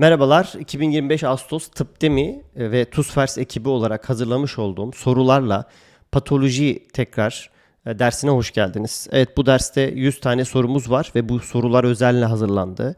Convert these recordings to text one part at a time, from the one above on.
Merhabalar, 2025 Ağustos Tıp Demi ve TUSFERS ekibi olarak hazırlamış olduğum sorularla patoloji tekrar e, dersine hoş geldiniz. Evet bu derste 100 tane sorumuz var ve bu sorular özenle hazırlandı.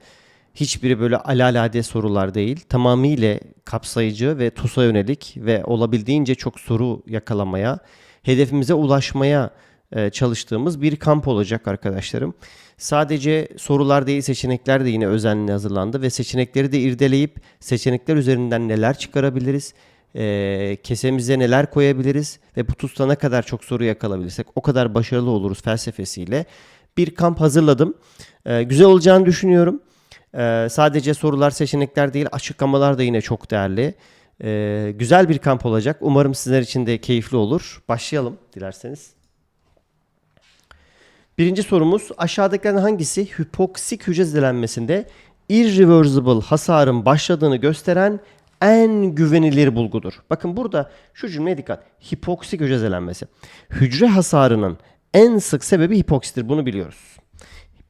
Hiçbiri böyle alalade sorular değil. Tamamıyla kapsayıcı ve TUS'a yönelik ve olabildiğince çok soru yakalamaya, hedefimize ulaşmaya e, çalıştığımız bir kamp olacak arkadaşlarım. Sadece sorular değil seçenekler de yine özenle hazırlandı ve seçenekleri de irdeleyip seçenekler üzerinden neler çıkarabiliriz, e, kesemize neler koyabiliriz ve bu tusta ne kadar çok soru yakalabilirsek o kadar başarılı oluruz felsefesiyle bir kamp hazırladım. E, güzel olacağını düşünüyorum. E, sadece sorular seçenekler değil açıklamalar da yine çok değerli. E, güzel bir kamp olacak. Umarım sizler için de keyifli olur. Başlayalım dilerseniz. Birinci sorumuz aşağıdakilerden hangisi hipoksik hücre zedelenmesinde irreversible hasarın başladığını gösteren en güvenilir bulgudur. Bakın burada şu cümleye dikkat. Hipoksik hücre zedelenmesi. Hücre hasarının en sık sebebi hipoksidir. Bunu biliyoruz.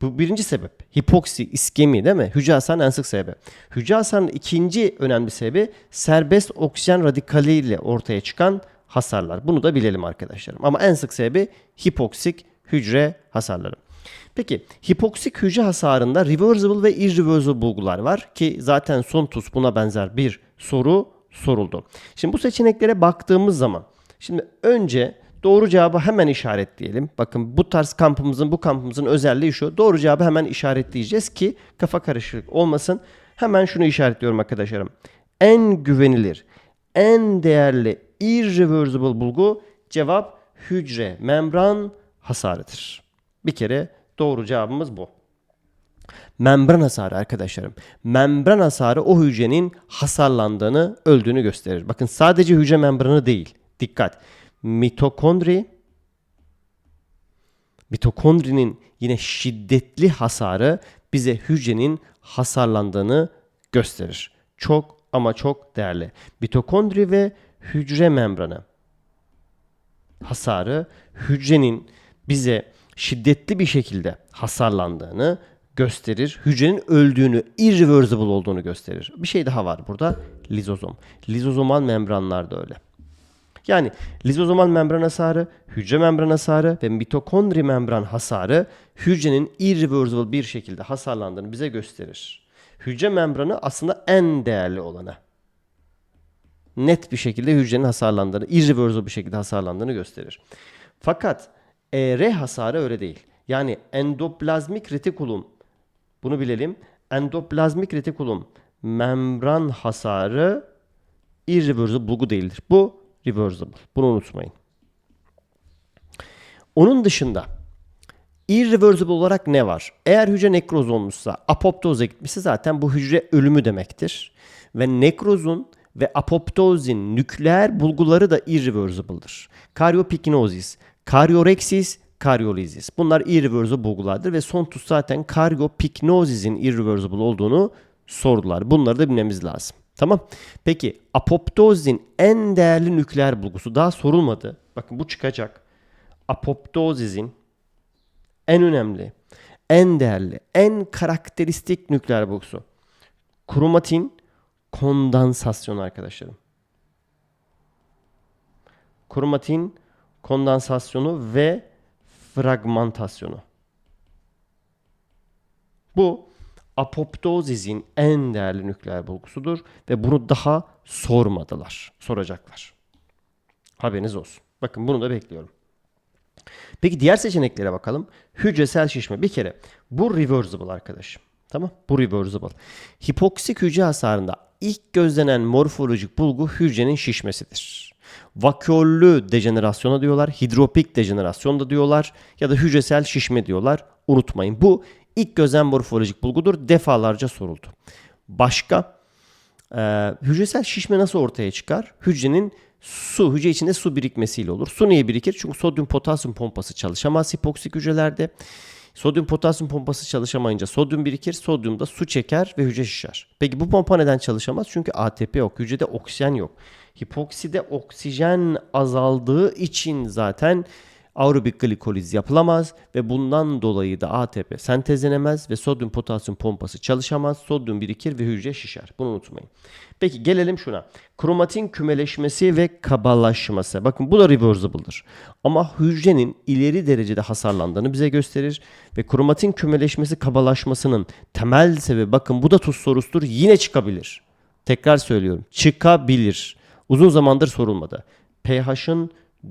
Bu birinci sebep. Hipoksi, iskemi değil mi? Hücre hasarının en sık sebebi. Hücre hasarının ikinci önemli sebebi serbest oksijen radikali ile ortaya çıkan hasarlar. Bunu da bilelim arkadaşlarım. Ama en sık sebebi hipoksik hücre hasarları. Peki hipoksik hücre hasarında reversible ve irreversible bulgular var ki zaten son tuz buna benzer bir soru soruldu. Şimdi bu seçeneklere baktığımız zaman şimdi önce doğru cevabı hemen işaretleyelim. Bakın bu tarz kampımızın bu kampımızın özelliği şu. Doğru cevabı hemen işaretleyeceğiz ki kafa karışıklık olmasın. Hemen şunu işaretliyorum arkadaşlarım. En güvenilir, en değerli irreversible bulgu cevap hücre membran hasarıdır. Bir kere doğru cevabımız bu. Membran hasarı arkadaşlarım. Membran hasarı o hücrenin hasarlandığını, öldüğünü gösterir. Bakın sadece hücre membranı değil. Dikkat. Mitokondri mitokondrinin yine şiddetli hasarı bize hücrenin hasarlandığını gösterir. Çok ama çok değerli. Mitokondri ve hücre membranı hasarı hücrenin bize şiddetli bir şekilde hasarlandığını gösterir. Hücrenin öldüğünü, irreversible olduğunu gösterir. Bir şey daha var burada. Lizozom. Lizozomal membranlar da öyle. Yani lizozomal membran hasarı, hücre membran hasarı ve mitokondri membran hasarı hücrenin irreversible bir şekilde hasarlandığını bize gösterir. Hücre membranı aslında en değerli olanı. Net bir şekilde hücrenin hasarlandığını, irreversible bir şekilde hasarlandığını gösterir. Fakat ER hasarı öyle değil. Yani endoplazmik retikulum bunu bilelim. Endoplazmik retikulum membran hasarı irreversible bulgu değildir. Bu reversible. Bunu unutmayın. Onun dışında irreversible olarak ne var? Eğer hücre nekroz olmuşsa, apoptoza gitmişse zaten bu hücre ölümü demektir. Ve nekrozun ve apoptozin nükleer bulguları da irreversible'dır. Karyopiknozis, karyoreksis, karyolizis. Bunlar irreversible bulgulardır ve son tuz zaten karyopiknozis'in irreversible olduğunu sordular. Bunları da bilmemiz lazım. Tamam. Peki apoptozin en değerli nükleer bulgusu daha sorulmadı. Bakın bu çıkacak. Apoptozizin en önemli, en değerli, en karakteristik nükleer bulgusu. Kromatin kondansasyonu arkadaşlarım. Kromatin kondansasyonu ve fragmentasyonu. Bu apoptozizin en değerli nükleer bulgusudur ve bunu daha sormadılar. Soracaklar. Haberiniz olsun. Bakın bunu da bekliyorum. Peki diğer seçeneklere bakalım. Hücresel şişme. Bir kere bu reversible arkadaşım. Tamam. Bu reversible. Hipoksik hücre hasarında ilk gözlenen morfolojik bulgu hücrenin şişmesidir. Vakyollü dejenerasyona diyorlar, hidropik dejenerasyon da diyorlar ya da hücresel şişme diyorlar. Unutmayın bu ilk gözlenen morfolojik bulgudur. Defalarca soruldu. Başka e, hücresel şişme nasıl ortaya çıkar? Hücrenin su, hücre içinde su birikmesiyle olur. Su niye birikir? Çünkü sodyum potasyum pompası çalışamaz hipoksik hücrelerde. Sodyum potasyum pompası çalışamayınca sodyum birikir. Sodyum da su çeker ve hücre şişer. Peki bu pompa neden çalışamaz? Çünkü ATP yok. Hücrede oksijen yok. Hipokside oksijen azaldığı için zaten aerobik glikoliz yapılamaz ve bundan dolayı da ATP sentezlenemez ve sodyum potasyum pompası çalışamaz. Sodyum birikir ve hücre şişer. Bunu unutmayın. Peki gelelim şuna. Kromatin kümeleşmesi ve kabalaşması. Bakın bu da reversible'dır. Ama hücrenin ileri derecede hasarlandığını bize gösterir ve kromatin kümeleşmesi kabalaşmasının temel sebebi bakın bu da tuz sorusudur yine çıkabilir. Tekrar söylüyorum. Çıkabilir. Uzun zamandır sorulmadı. pH'ın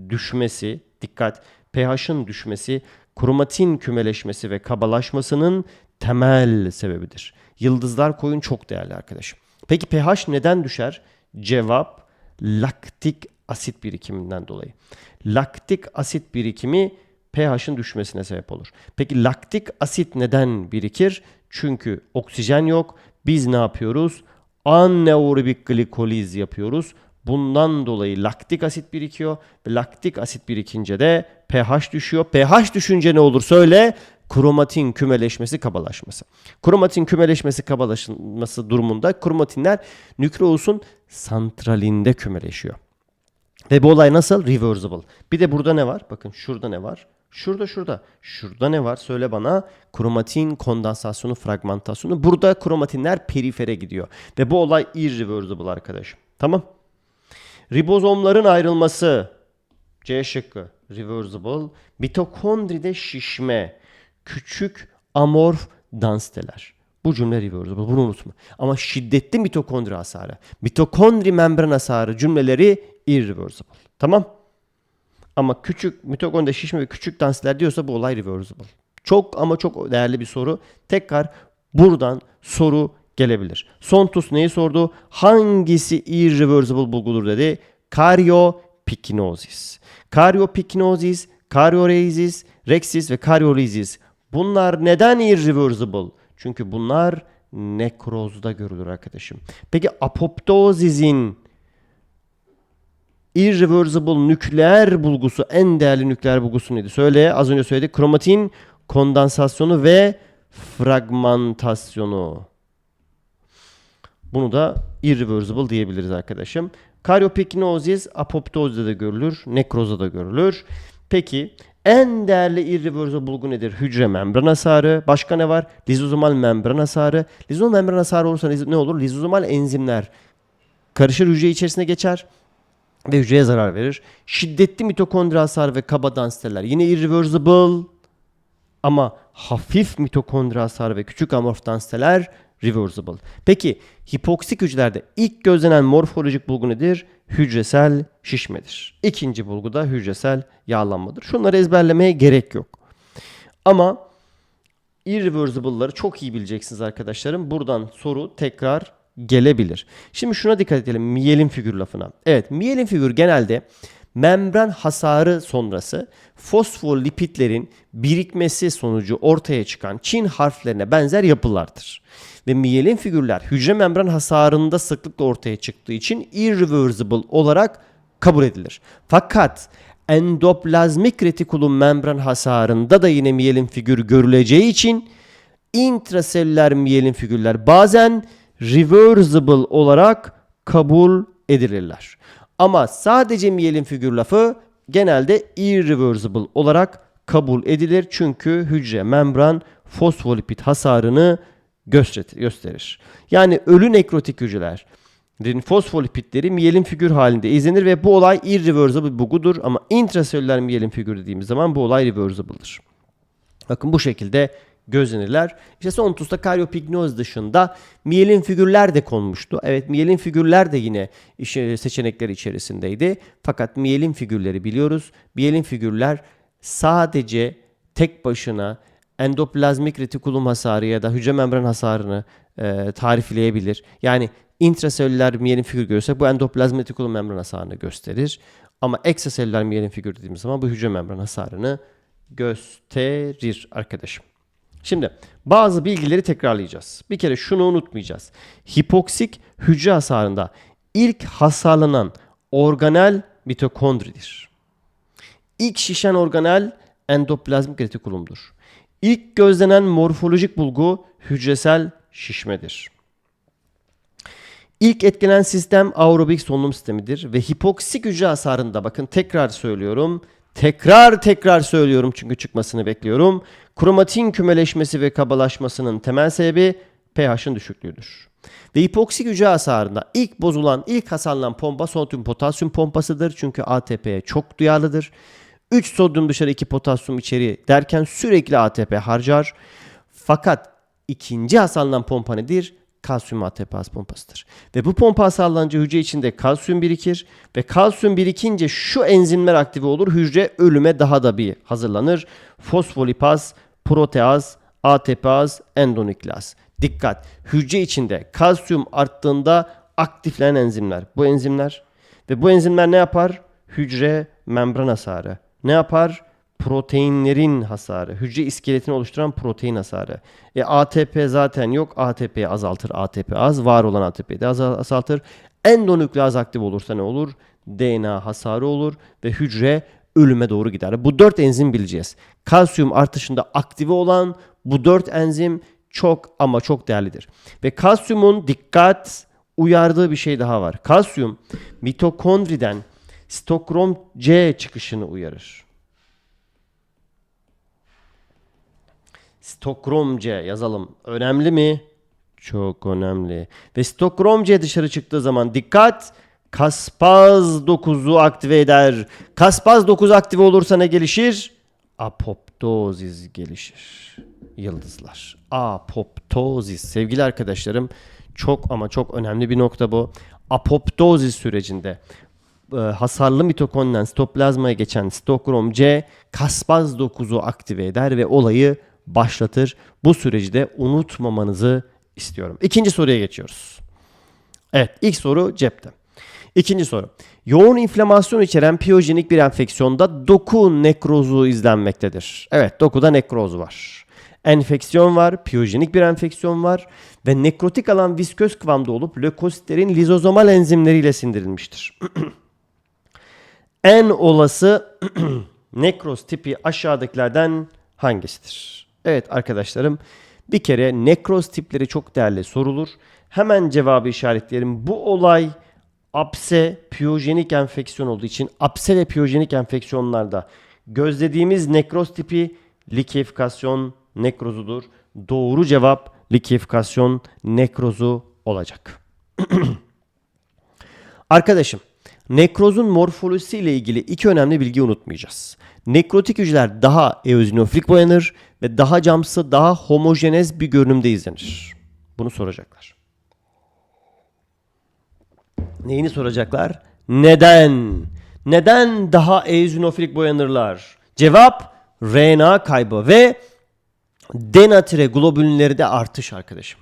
düşmesi, dikkat, pH'ın düşmesi kromatin kümeleşmesi ve kabalaşmasının temel sebebidir. Yıldızlar koyun çok değerli arkadaşım. Peki pH neden düşer? Cevap laktik asit birikiminden dolayı. Laktik asit birikimi pH'ın düşmesine sebep olur. Peki laktik asit neden birikir? Çünkü oksijen yok. Biz ne yapıyoruz? Anaerobik glikoliz yapıyoruz. Bundan dolayı laktik asit birikiyor laktik asit birikince de pH düşüyor. pH düşünce ne olur söyle? Kromatin kümeleşmesi, kabalaşması. Kromatin kümeleşmesi, kabalaşması durumunda kromatinler nükleosun santralinde kümeleşiyor. Ve bu olay nasıl? Reversible. Bir de burada ne var? Bakın şurada ne var? Şurada şurada. Şurada ne var? Söyle bana. Kromatin kondansasyonu, fragmentasyonu. Burada kromatinler perifere gidiyor. Ve bu olay irreversible arkadaşım. Tamam. Ribozomların ayrılması. C şıkkı. Reversible. Mitokondride şişme. Küçük amorf dansteler. Bu cümle reversible. Bunu unutma. Ama şiddetli mitokondri hasarı, mitokondri membran hasarı cümleleri irreversible. Tamam? Ama küçük mitokondri şişme ve küçük dansler diyorsa bu olay reversible. Çok ama çok değerli bir soru. Tekrar buradan soru gelebilir. Sontus neyi sordu? Hangisi irreversible bulgudur dedi. Karyopikinosis. Karyopikinosis, karyoreizis, rexis ve karyolizis. Bunlar neden irreversible? Çünkü bunlar nekrozda görülür arkadaşım. Peki apoptozizin irreversible nükleer bulgusu, en değerli nükleer bulgusu neydi? Söyle. Az önce söyledik. Kromatin kondansasyonu ve fragmentasyonu. Bunu da irreversible diyebiliriz arkadaşım. Karyopiknozis apoptozda da görülür, nekrozda da görülür. Peki en değerli irreversible bulgu nedir? Hücre membran hasarı. Başka ne var? Lizozomal membran hasarı. Lizozomal membran hasarı olursa ne olur? Lizozomal enzimler karışır hücre içerisine geçer ve hücreye zarar verir. Şiddetli mitokondri hasarı ve kaba dansteller yine irreversible ama hafif mitokondri hasarı ve küçük amorf dansteler reversible. Peki hipoksik hücrelerde ilk gözlenen morfolojik bulgu nedir? Hücresel şişmedir. İkinci bulgu da hücresel yağlanmadır. Şunları ezberlemeye gerek yok. Ama irreversible'ları çok iyi bileceksiniz arkadaşlarım. Buradan soru tekrar gelebilir. Şimdi şuna dikkat edelim miyelin figür lafına. Evet miyelin figür genelde membran hasarı sonrası fosfolipitlerin birikmesi sonucu ortaya çıkan Çin harflerine benzer yapılardır. Ve miyelin figürler hücre membran hasarında sıklıkla ortaya çıktığı için irreversible olarak kabul edilir. Fakat endoplazmik retikulum membran hasarında da yine miyelin figürü görüleceği için intraselüler miyelin figürler bazen reversible olarak kabul edilirler. Ama sadece miyelin figür lafı genelde irreversible olarak kabul edilir. Çünkü hücre membran fosfolipid hasarını gösterir. Yani ölü nekrotik hücreler fosfolipidleri miyelin figür halinde izlenir ve bu olay irreversible bir bulgudur ama intraselüler miyelin figür dediğimiz zaman bu olay reversible'dır. Bakın bu şekilde gözlenirler. İşte Sontus'ta karyopignoz dışında miyelin figürler de konmuştu. Evet miyelin figürler de yine seçenekler içerisindeydi. Fakat miyelin figürleri biliyoruz. Miyelin figürler sadece tek başına endoplazmik retikulum hasarı ya da hücre membran hasarını e, tarifleyebilir. Yani intraselüler miyelin figür görürsek bu endoplazmik retikulum membran hasarını gösterir. Ama ekstraselüler miyelin figür dediğimiz zaman bu hücre membran hasarını gösterir arkadaşım. Şimdi bazı bilgileri tekrarlayacağız. Bir kere şunu unutmayacağız. Hipoksik hücre hasarında ilk hasarlanan organel mitokondridir. İlk şişen organel endoplazmik retikulumdur. İlk gözlenen morfolojik bulgu hücresel şişmedir. İlk etkilenen sistem aerobik solunum sistemidir ve hipoksik hücre hasarında bakın tekrar söylüyorum Tekrar tekrar söylüyorum çünkü çıkmasını bekliyorum. Kromatin kümeleşmesi ve kabalaşmasının temel sebebi pH'ın düşüklüğüdür. Ve hipoksik hücre hasarında ilk bozulan, ilk hasarlanan pompa sodyum potasyum pompasıdır. Çünkü ATP'ye çok duyarlıdır. 3 sodyum dışarı 2 potasyum içeri derken sürekli ATP harcar. Fakat ikinci hasarlanan pompa nedir? Kalsiyum ATP az pompasıdır. Ve bu pompa hasarlanınca hücre içinde kalsiyum birikir ve kalsiyum birikince şu enzimler aktive olur. Hücre ölüme daha da bir hazırlanır. Fosfolipaz, proteaz, ATPaz, endonükleaz. Dikkat! Hücre içinde kalsiyum arttığında aktiflenen enzimler. Bu enzimler ve bu enzimler ne yapar? Hücre membran hasarı. Ne yapar? Proteinlerin hasarı. Hücre iskeletini oluşturan protein hasarı. E ATP zaten yok. ATP'yi azaltır. ATP az. Var olan ATP'yi de azal- azaltır. Endonükleaz aktif olursa ne olur? DNA hasarı olur ve hücre ölüme doğru gider. Bu dört enzim bileceğiz. Kalsiyum artışında aktive olan bu dört enzim çok ama çok değerlidir. Ve kalsiyumun dikkat uyardığı bir şey daha var. Kalsiyum mitokondriden stokrom C çıkışını uyarır. Stokrom C yazalım. Önemli mi? Çok önemli. Ve stokrom C dışarı çıktığı zaman dikkat Kaspaz 9'u aktive eder. Kaspaz 9 aktive olursa ne gelişir? Apoptozis gelişir. Yıldızlar. Apoptozis. Sevgili arkadaşlarım çok ama çok önemli bir nokta bu. Apoptozis sürecinde e, hasarlı mitokondriden sitoplazmaya geçen stokrom C kaspaz 9'u aktive eder ve olayı başlatır. Bu süreci de unutmamanızı istiyorum. İkinci soruya geçiyoruz. Evet ilk soru cepte. İkinci soru. Yoğun inflamasyon içeren piyojenik bir enfeksiyonda doku nekrozu izlenmektedir. Evet dokuda nekroz var. Enfeksiyon var, piyojenik bir enfeksiyon var ve nekrotik alan visköz kıvamda olup lökositlerin lizozomal enzimleriyle sindirilmiştir. en olası nekroz tipi aşağıdakilerden hangisidir? Evet arkadaşlarım bir kere nekroz tipleri çok değerli sorulur. Hemen cevabı işaretleyelim. Bu olay apse piyojenik enfeksiyon olduğu için apse ve piyojenik enfeksiyonlarda gözlediğimiz nekroz tipi likifikasyon nekrozudur. Doğru cevap likifikasyon nekrozu olacak. Arkadaşım, nekrozun morfolojisi ile ilgili iki önemli bilgi unutmayacağız. Nekrotik hücreler daha eozinofilik boyanır ve daha camsı, daha homojenez bir görünümde izlenir. Bunu soracaklar. Neyini soracaklar? Neden? Neden daha eozinofilik boyanırlar? Cevap RNA kaybı ve denatüre globülinleri artış arkadaşım.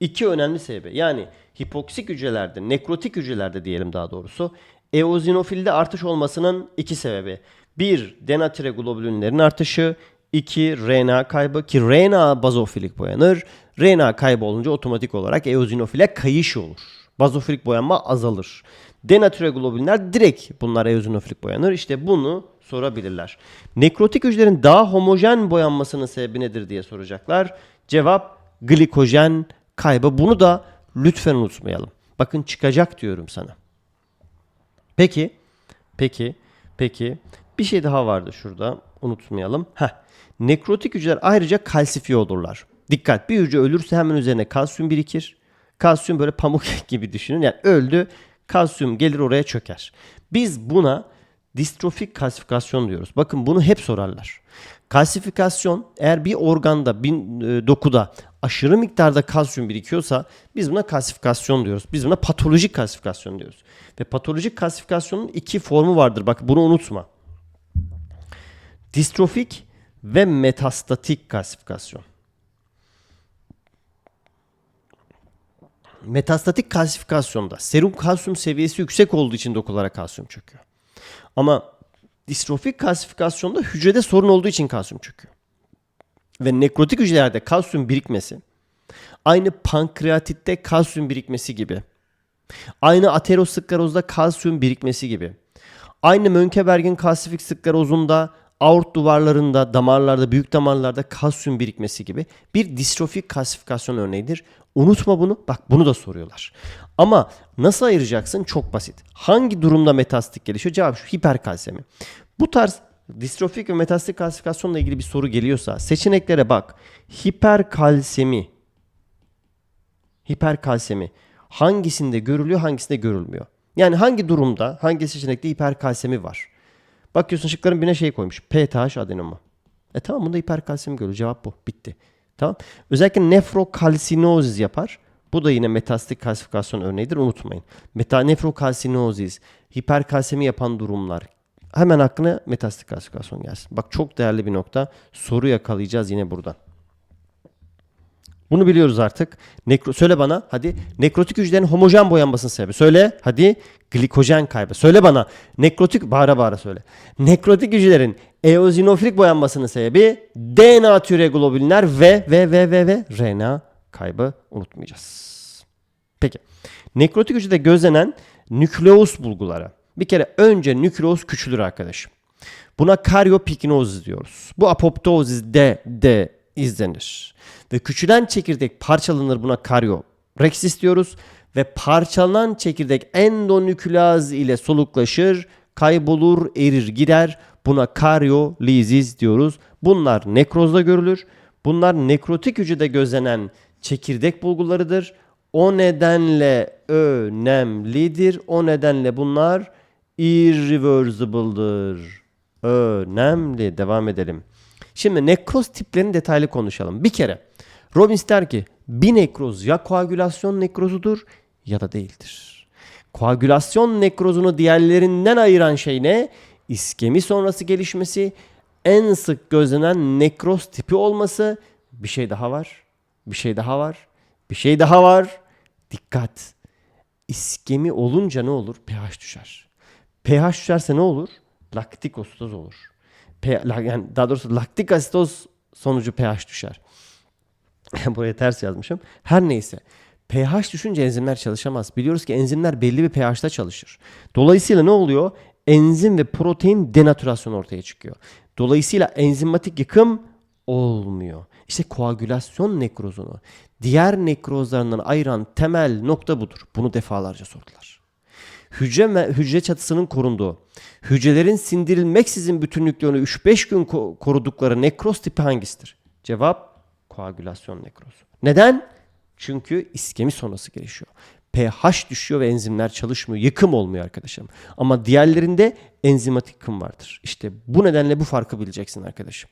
İki önemli sebebi. Yani hipoksik hücrelerde, nekrotik hücrelerde diyelim daha doğrusu eozinofilde artış olmasının iki sebebi. Bir, denatüre globülinlerin artışı. iki RNA kaybı ki RNA bazofilik boyanır. RNA kaybı olunca otomatik olarak eozinofile kayış olur. Bazofilik boyanma azalır. Denatüre globülinler direkt bunlar eozinofilik boyanır. İşte bunu sorabilirler. Nekrotik hücrelerin daha homojen boyanmasının sebebi nedir diye soracaklar. Cevap glikojen kaybı. Bunu da lütfen unutmayalım. Bakın çıkacak diyorum sana. Peki, peki, peki. Bir şey daha vardı şurada. Unutmayalım. Heh. Nekrotik hücreler ayrıca kalsifiye olurlar. Dikkat bir hücre ölürse hemen üzerine kalsiyum birikir. Kalsiyum böyle pamuk gibi düşünün. Yani öldü kalsiyum gelir oraya çöker. Biz buna distrofik kalsifikasyon diyoruz. Bakın bunu hep sorarlar. Kalsifikasyon eğer bir organda, bir e, dokuda aşırı miktarda kalsiyum birikiyorsa biz buna kalsifikasyon diyoruz. Biz buna patolojik kalsifikasyon diyoruz. Ve patolojik kalsifikasyonun iki formu vardır. Bak bunu unutma. Distrofik ve metastatik kalsifikasyon. Metastatik kalsifikasyonda serum kalsiyum seviyesi yüksek olduğu için dokulara kalsiyum çöküyor. Ama distrofik kalsifikasyonda hücrede sorun olduğu için kalsiyum çöküyor. Ve nekrotik hücrelerde kalsiyum birikmesi aynı pankreatitte kalsiyum birikmesi gibi. Aynı aterosklerozda kalsiyum birikmesi gibi. Aynı Mönkeberg'in kalsifik sklerozunda aort duvarlarında, damarlarda, büyük damarlarda kalsiyum birikmesi gibi bir distrofik kalsifikasyon örneğidir. Unutma bunu. Bak bunu da soruyorlar. Ama nasıl ayıracaksın? Çok basit. Hangi durumda metastik gelişiyor? Cevap şu hiperkalsemi. Bu tarz distrofik ve metastasik kalsifikasyonla ilgili bir soru geliyorsa seçeneklere bak. Hiperkalsemi. Hiperkalsemi. Hangisinde görülüyor, hangisinde görülmüyor? Yani hangi durumda, hangi seçenekte hiperkalsemi var? Bakıyorsun şıkların birine şey koymuş. PTH adenomu. E tamam bunda hiperkalsemi görülüyor. Cevap bu. Bitti. Tamam. Özellikle nefrokalsinozis yapar. Bu da yine metastasik kalsifikasyon örneğidir. Unutmayın. Meta nefrokalsinozis, hiperkalsemi yapan durumlar. Hemen aklına metastasik kalsifikasyon gelsin. Bak çok değerli bir nokta. Soru yakalayacağız yine buradan. Bunu biliyoruz artık. Nekro söyle bana hadi. Nekrotik hücrelerin homojen boyanmasının sebebi. Söyle hadi. Glikojen kaybı. Söyle bana. Nekrotik bağıra bağıra söyle. Nekrotik hücrelerin eozinofilik boyanmasının sebebi DNA türeglobülinler ve ve ve ve ve RNA kaybı unutmayacağız. Peki. Nekrotik hücrede gözlenen nükleus bulguları. Bir kere önce nükleus küçülür arkadaşım. Buna karyopiknozis diyoruz. Bu apoptozis de de izlenir. Ve küçülen çekirdek parçalanır buna karyorexis diyoruz. Ve parçalanan çekirdek endonükleaz ile soluklaşır, kaybolur, erir gider. Buna karyolizis diyoruz. Bunlar nekrozda görülür. Bunlar nekrotik hücrede gözlenen çekirdek bulgularıdır. O nedenle önemlidir. O nedenle bunlar irreversible'dır. Önemli. Devam edelim. Şimdi nekroz tiplerini detaylı konuşalım. Bir kere Robbins der ki bir nekroz ya koagülasyon nekrozudur ya da değildir. Koagülasyon nekrozunu diğerlerinden ayıran şey ne? İskemi sonrası gelişmesi, en sık gözlenen nekroz tipi olması. Bir şey daha var. Bir şey daha var. Bir şey daha var. Dikkat. İskemi olunca ne olur? pH düşer. pH düşerse ne olur? Laktik ositoz olur. P- yani daha doğrusu laktik asitoz sonucu pH düşer. Buraya ters yazmışım. Her neyse. pH düşünce enzimler çalışamaz. Biliyoruz ki enzimler belli bir pH'ta çalışır. Dolayısıyla ne oluyor? Enzim ve protein denatürasyonu ortaya çıkıyor. Dolayısıyla enzimatik yıkım olmuyor. İşte koagülasyon nekrozunu diğer nekrozlarından ayıran temel nokta budur. Bunu defalarca sordular. Hücre hücre çatısının korunduğu, hücrelerin sindirilmeksizin bütünlüklerini 3-5 gün ko- korudukları nekroz tipi hangisidir? Cevap koagülasyon nekrozu. Neden? Çünkü iskemi sonrası gelişiyor. pH düşüyor ve enzimler çalışmıyor. Yıkım olmuyor arkadaşım. Ama diğerlerinde enzimatik yıkım vardır. İşte bu nedenle bu farkı bileceksin arkadaşım.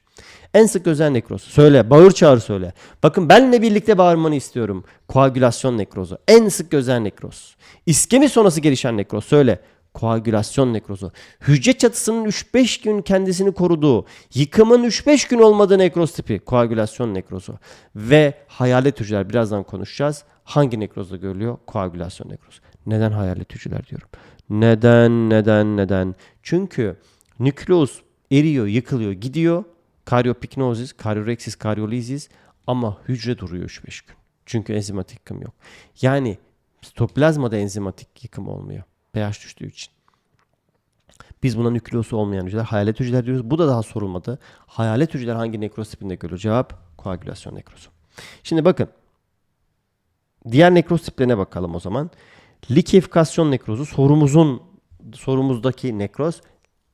En sık özel nekroz. Söyle. Bağır çağır söyle. Bakın benle birlikte bağırmanı istiyorum. Koagülasyon nekrozu. En sık özel nekroz. İskemi sonrası gelişen nekroz. Söyle. Koagülasyon nekrozu. Hücre çatısının 3-5 gün kendisini koruduğu, yıkımın 3-5 gün olmadığı nekroz tipi koagülasyon nekrozu. Ve hayalet hücreler birazdan konuşacağız. Hangi nekrozda görülüyor? Koagülasyon nekrozu. Neden hayalet hücreler diyorum? Neden, neden, neden? Çünkü nükleus eriyor, yıkılıyor, gidiyor. Karyopiknozis, karyorexis, karyolizis ama hücre duruyor 3-5 gün. Çünkü enzimatik yıkım yok. Yani sitoplazmada enzimatik yıkım olmuyor. pH düştüğü için. Biz buna nükleosu olmayan hücreler hayalet hücreler diyoruz. Bu da daha sorulmadı. Hayalet hücreler hangi nekroz tipinde görülür? Cevap koagülasyon nekrozu. Şimdi bakın. Diğer nekroz tiplerine bakalım o zaman. Likifikasyon nekrozu sorumuzun sorumuzdaki nekroz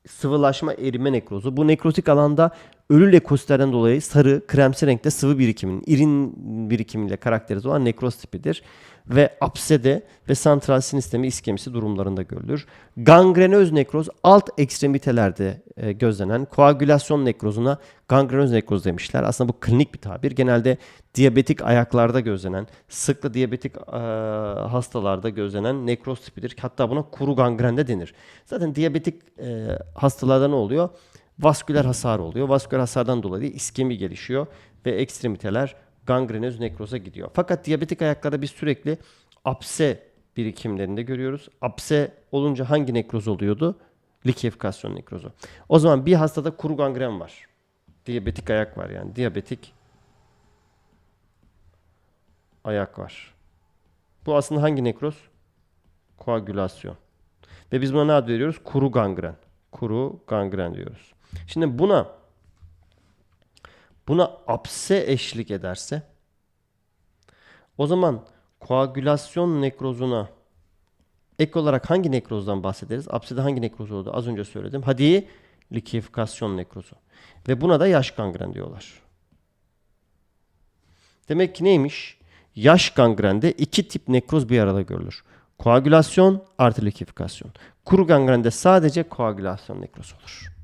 sıvılaşma erime nekrozu. Bu nekrotik alanda ölü leukositlerden dolayı sarı, kremsi renkte sıvı birikiminin, irin birikimiyle karakterize olan nekroz tipidir. Ve apsede ve santral sinir sistemi iskemisi durumlarında görülür. Gangrenöz nekroz alt ekstremitelerde e, gözlenen koagülasyon nekrozuna gangrenöz nekroz demişler. Aslında bu klinik bir tabir. Genelde diyabetik ayaklarda gözlenen, sıklı diyabetik e, hastalarda gözlenen nekroz tipidir. Hatta buna kuru gangren de denir. Zaten diyabetik e, hastalarda ne oluyor? Vasküler hasar oluyor. Vasküler hasardan dolayı iskemi gelişiyor ve ekstremiteler gangrenöz nekroza gidiyor. Fakat diyabetik ayaklarda biz sürekli apse birikimlerinde görüyoruz. Apse olunca hangi nekroz oluyordu? Likifikasyon nekrozu. O zaman bir hastada kuru gangren var. Diyabetik ayak var yani. Diyabetik ayak var. Bu aslında hangi nekroz? Koagülasyon. Ve biz buna ne ad veriyoruz? Kuru gangren. Kuru gangren diyoruz. Şimdi buna buna apse eşlik ederse o zaman koagülasyon nekrozuna ek olarak hangi nekrozdan bahsederiz? Apsede hangi nekroz oldu? Az önce söyledim. Hadi Likifikasyon nekrozu. Ve buna da yaş gangren diyorlar. Demek ki neymiş? Yaş gangrende iki tip nekroz bir arada görülür. Koagülasyon artı likifikasyon. Kuru gangrende sadece koagülasyon nekrozu olur.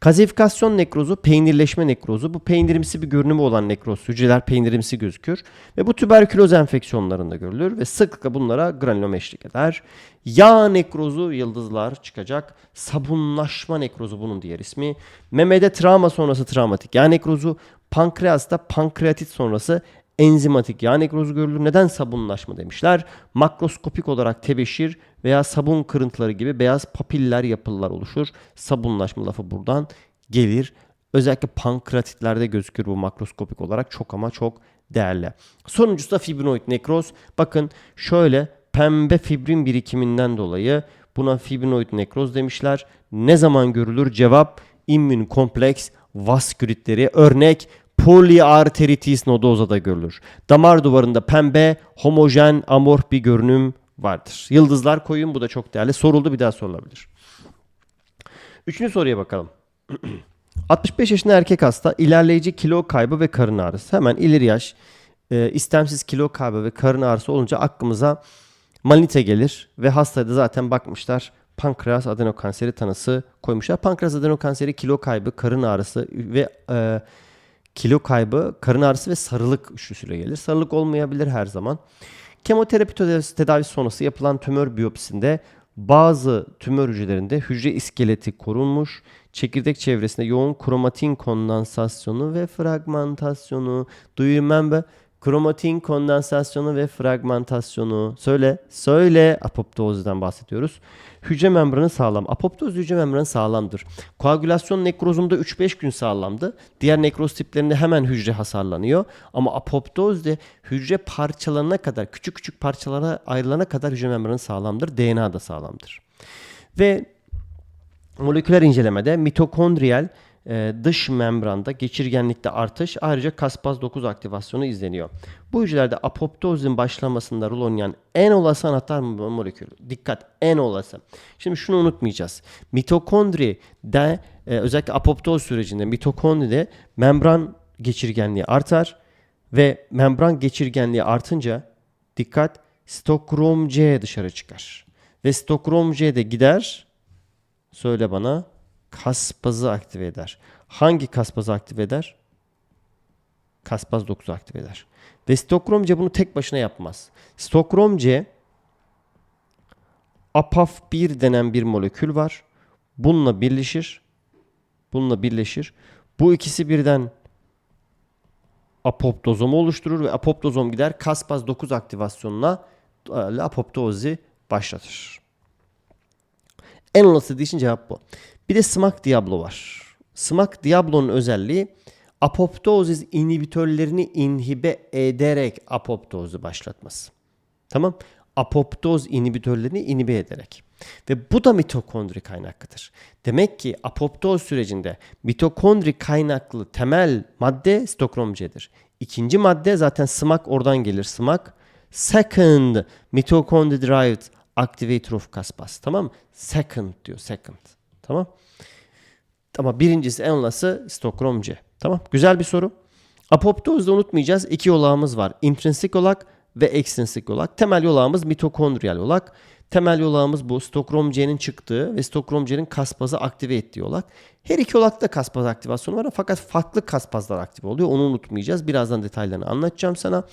Kazifikasyon nekrozu peynirleşme nekrozu. Bu peynirimsi bir görünümü olan nekroz. Hücreler peynirimsi gözükür. Ve bu tüberküloz enfeksiyonlarında görülür. Ve sıklıkla bunlara granülom eşlik eder. Yağ nekrozu yıldızlar çıkacak. Sabunlaşma nekrozu bunun diğer ismi. Memede travma sonrası travmatik yağ nekrozu. Pankreasta pankreatit sonrası enzimatik yağ nekrozu görülür. Neden sabunlaşma demişler? Makroskopik olarak tebeşir veya sabun kırıntıları gibi beyaz papiller yapılar oluşur. Sabunlaşma lafı buradan gelir. Özellikle pankreatitlerde gözükür bu makroskopik olarak çok ama çok değerli. Sonuncusu da fibrinoid nekroz. Bakın şöyle pembe fibrin birikiminden dolayı buna fibrinoid nekroz demişler. Ne zaman görülür? Cevap immün kompleks vaskülitleri. Örnek poliarteritis nodosa da görülür. Damar duvarında pembe, homojen, amorf bir görünüm vardır. Yıldızlar koyun bu da çok değerli. Soruldu bir daha sorulabilir. Üçüncü soruya bakalım. 65 yaşında erkek hasta ilerleyici kilo kaybı ve karın ağrısı. Hemen ileri yaş e, istemsiz kilo kaybı ve karın ağrısı olunca aklımıza manite gelir ve hastaya da zaten bakmışlar pankreas adenokanseri tanısı koymuşlar. Pankreas adenokanseri kilo kaybı, karın ağrısı ve e, kilo kaybı, karın ağrısı ve sarılık üçlüsüyle gelir. Sarılık olmayabilir her zaman. Kemoterapi tedavisi, sonrası yapılan tümör biyopsisinde bazı tümör hücrelerinde hücre iskeleti korunmuş, çekirdek çevresinde yoğun kromatin kondansasyonu ve fragmentasyonu. Do you remember? Kromatin kondansasyonu ve fragmentasyonu. Söyle, söyle. Apoptoziden bahsediyoruz. Hücre membranı sağlam. Apoptoz hücre membranı sağlamdır. Koagülasyon nekrozunda 3-5 gün sağlamdı. Diğer nekroz tiplerinde hemen hücre hasarlanıyor. Ama apoptozde hücre parçalarına kadar, küçük küçük parçalara ayrılana kadar hücre membranı sağlamdır. DNA da sağlamdır. Ve moleküler incelemede mitokondriyal e, dış membranda geçirgenlikte artış ayrıca kaspaz 9 aktivasyonu izleniyor. Bu hücrelerde apoptozun başlamasında rol oynayan en olası anahtar molekül. Dikkat en olası. Şimdi şunu unutmayacağız. Mitokondri de e, özellikle apoptoz sürecinde mitokondride membran geçirgenliği artar ve membran geçirgenliği artınca dikkat stokrom C dışarı çıkar. Ve stokrom C de gider söyle bana kaspazı aktive eder. Hangi kaspazı aktive eder? Kaspaz 9'u aktive eder. Ve Stokrom C bunu tek başına yapmaz. Stokrom C APAF1 denen bir molekül var. Bununla birleşir. Bununla birleşir. Bu ikisi birden apoptozomu oluşturur ve apoptozom gider kaspaz 9 aktivasyonuna apoptozi başlatır. En olası için cevap bu. Bir de SMAC Diablo var. SMAC Diablo'nun özelliği apoptozis inhibitörlerini inhibe ederek apoptozu başlatması. Tamam? Apoptoz inhibitörlerini inhibe ederek. Ve bu da mitokondri kaynaklıdır. Demek ki apoptoz sürecinde mitokondri kaynaklı temel madde stokrom C'dir. İkinci madde zaten SMAC oradan gelir. SMAC second mitochondri derived activator of caspase. Tamam Second diyor. Second. Tamam. Ama birincisi en olası stokrom C. Tamam. Güzel bir soru. Apoptozda unutmayacağız. İki yolağımız var. Intrinsik yolak ve ekstrinsik yolak. Temel yolağımız mitokondriyal yolak. Temel yolağımız bu. Stokrom C'nin çıktığı ve stokrom C'nin kaspazı aktive ettiği yolak. Her iki yolakta kaspaz aktivasyonu var fakat farklı kaspazlar aktive oluyor. Onu unutmayacağız. Birazdan detaylarını anlatacağım sana.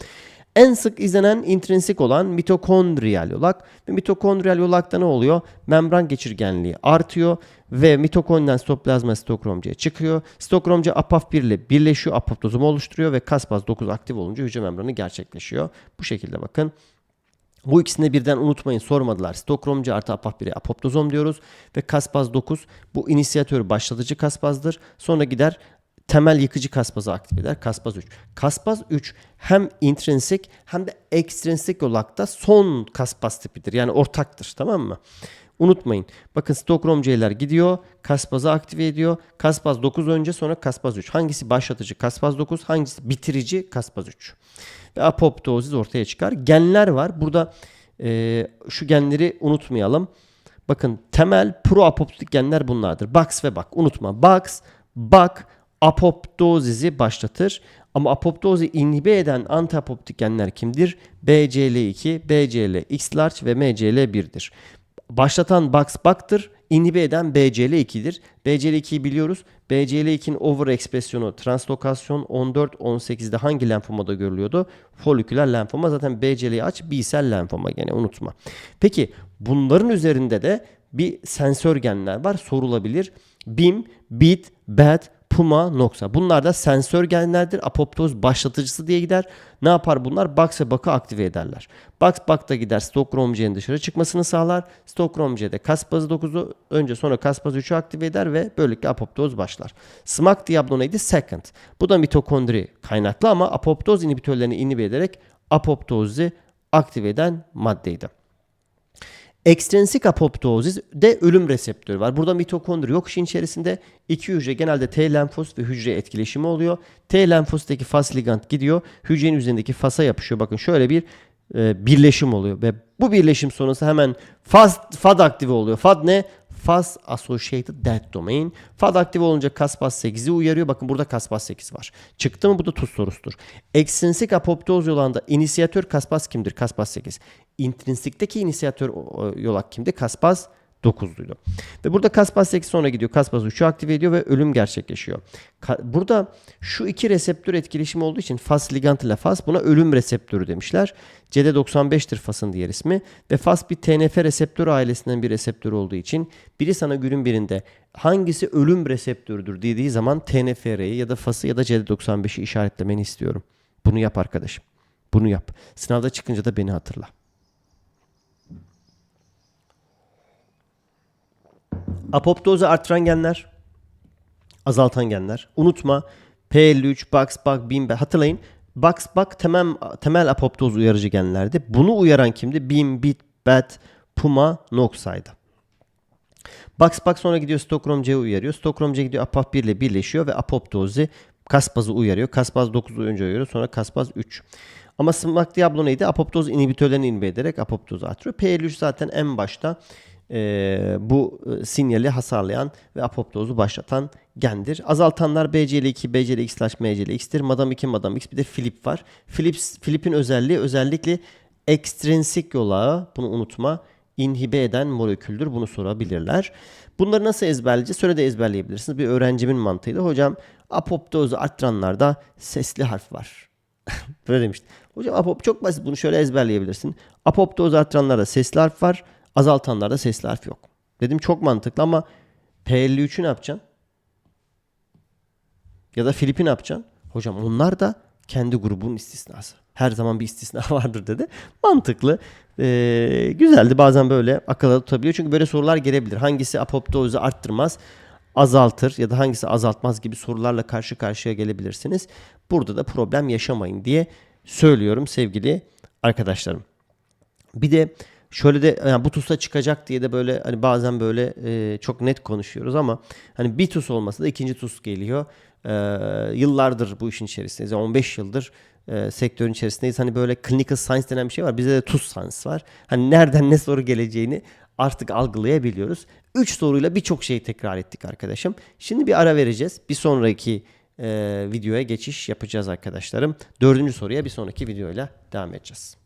En sık izlenen intrinsik olan mitokondriyal yolak ve mitokondriyal yolakta ne oluyor? Membran geçirgenliği artıyor ve mitokondriden sitoplazma sitokromcuya çıkıyor. Sitokromcu APAF1 ile birleşiyor, apoptozomu oluşturuyor ve kaspaz 9 aktif olunca hücre membranı gerçekleşiyor. Bu şekilde bakın. Bu ikisini birden unutmayın sormadılar. Stokromcu artı apaf1'e apoptozom diyoruz. Ve kaspaz 9 bu inisiyatör başlatıcı kaspazdır. Sonra gider temel yıkıcı kaspazı aktif eder. Kaspaz 3. Kaspaz 3 hem intrinsik hem de ekstrinsik olarak da son kaspaz tipidir. Yani ortaktır tamam mı? Unutmayın. Bakın stokrom C'ler gidiyor. Kaspazı aktive ediyor. Kaspaz 9 önce sonra kaspaz 3. Hangisi başlatıcı kaspaz 9 hangisi bitirici kaspaz 3. Ve apoptozis ortaya çıkar. Genler var. Burada e, şu genleri unutmayalım. Bakın temel proapoptotik genler bunlardır. Box ve bak. Unutma. Box, bak apoptozizi başlatır. Ama apoptozi inhibe eden antiapoptik genler kimdir? BCL2, BCL X large ve MCL1'dir. Başlatan box baktır. inhibe eden BCL2'dir. BCL2'yi biliyoruz. BCL2'nin overekspresyonu translokasyon 14-18'de hangi lenfomada görülüyordu? Foliküler lenfoma. Zaten BCL'yi aç B-sel lenfoma gene unutma. Peki bunların üzerinde de bir sensör genler var. Sorulabilir. BIM, BIT, BAT, Puma, Noxa. Bunlar da sensör genlerdir. Apoptoz başlatıcısı diye gider. Ne yapar bunlar? Box ve Bak'ı aktive ederler. Box Bak'ta gider Stockholm C'nin dışarı çıkmasını sağlar. Stockholm C'de Caspase 9'u önce sonra Caspase 3'ü aktive eder ve böylelikle apoptoz başlar. SMAC Diablo neydi? Second. Bu da mitokondri kaynaklı ama apoptoz inhibitörlerini inhibe ederek apoptozi aktive eden maddeydi. Ekstrensik apoptozis de ölüm reseptörü var. Burada mitokondri yok işin içerisinde. İki hücre genelde T lenfos ve hücre etkileşimi oluyor. T lenfostaki fas ligand gidiyor. Hücrenin üzerindeki fasa yapışıyor. Bakın şöyle bir e, birleşim oluyor ve bu birleşim sonrası hemen FAS, FAD aktive oluyor. FAD ne? FAS Associated Death Domain. FAD aktive olunca Caspas 8'i uyarıyor. Bakın burada Caspas 8 var. Çıktı mı bu da tuz sorusudur. Ekstrinsik apoptoz yolanda inisiyatör Caspas kimdir? Caspas 8. İntrinsikteki inisiyatör yolak kimdi? Caspas 9'luydu. Ve burada Caspas 8 sonra gidiyor. Caspas 3'ü aktive ediyor ve ölüm gerçekleşiyor. Burada şu iki reseptör etkileşimi olduğu için FAS ligand ile FAS buna ölüm reseptörü demişler. CD95'tir FAS'ın diğer ismi. Ve FAS bir TNF reseptörü ailesinden bir reseptör olduğu için biri sana günün birinde hangisi ölüm reseptörüdür dediği zaman TNFR'yi ya da FAS'ı ya da CD95'i işaretlemeni istiyorum. Bunu yap arkadaşım. Bunu yap. Sınavda çıkınca da beni hatırla. Apoptozu artıran genler, azaltan genler. Unutma P53, Box, Bug, BIM, hatırlayın. Box, Bug temel, temel apoptoz uyarıcı genlerdi. Bunu uyaran kimdi? BIM, BIT, BAT, Puma, Nox'aydı. Box, Bug sonra gidiyor Stockholm C uyarıyor. Stockholm C gidiyor APAP 1 ile birleşiyor ve apoptozi Kaspaz'ı uyarıyor. Kaspaz 9'u önce uyarıyor sonra Kaspaz 3. Ama SMAC Diablo neydi? Apoptoz inhibitörlerini inhibe ederek apoptozu artırıyor. P53 zaten en başta e, bu sinyali hasarlayan ve apoptozu başlatan gendir. Azaltanlar BCL2, BCLX, MCLX'tir. Madam 2, Madam X bir de Philip var. Philips, Philip'in özelliği özellikle ekstrinsik yolağı bunu unutma inhibe eden moleküldür. Bunu sorabilirler. Bunları nasıl ezberleyeceğiz? Söyle de ezberleyebilirsiniz. Bir öğrencimin mantığıyla. Hocam apoptozu arttıranlarda sesli harf var. Böyle demiştim. Hocam apop çok basit. Bunu şöyle ezberleyebilirsin. Apoptozu arttıranlarda sesli harf var. Azaltanlarda sesli harf yok. Dedim çok mantıklı ama P53'ü ne yapacaksın? Ya da Filip'i ne yapacaksın? Hocam onlar da kendi grubunun istisnası. Her zaman bir istisna vardır dedi. Mantıklı. Ee, güzeldi. Bazen böyle akılda tutabiliyor. Çünkü böyle sorular gelebilir. Hangisi apoptozu arttırmaz? azaltır ya da hangisi azaltmaz gibi sorularla karşı karşıya gelebilirsiniz. Burada da problem yaşamayın diye söylüyorum sevgili arkadaşlarım. Bir de şöyle de yani bu TUS'a çıkacak diye de böyle hani bazen böyle e, çok net konuşuyoruz ama hani bir TUS olmasa da ikinci TUS geliyor. E, yıllardır bu işin içerisindeyiz. Yani 15 yıldır e, sektörün içerisindeyiz. Hani böyle clinical science denen bir şey var. Bizde de TUS science var. Hani nereden ne soru geleceğini artık algılayabiliyoruz. 3 soruyla birçok şeyi tekrar ettik arkadaşım. Şimdi bir ara vereceğiz. Bir sonraki e, videoya geçiş yapacağız arkadaşlarım. Dördüncü soruya bir sonraki videoyla devam edeceğiz.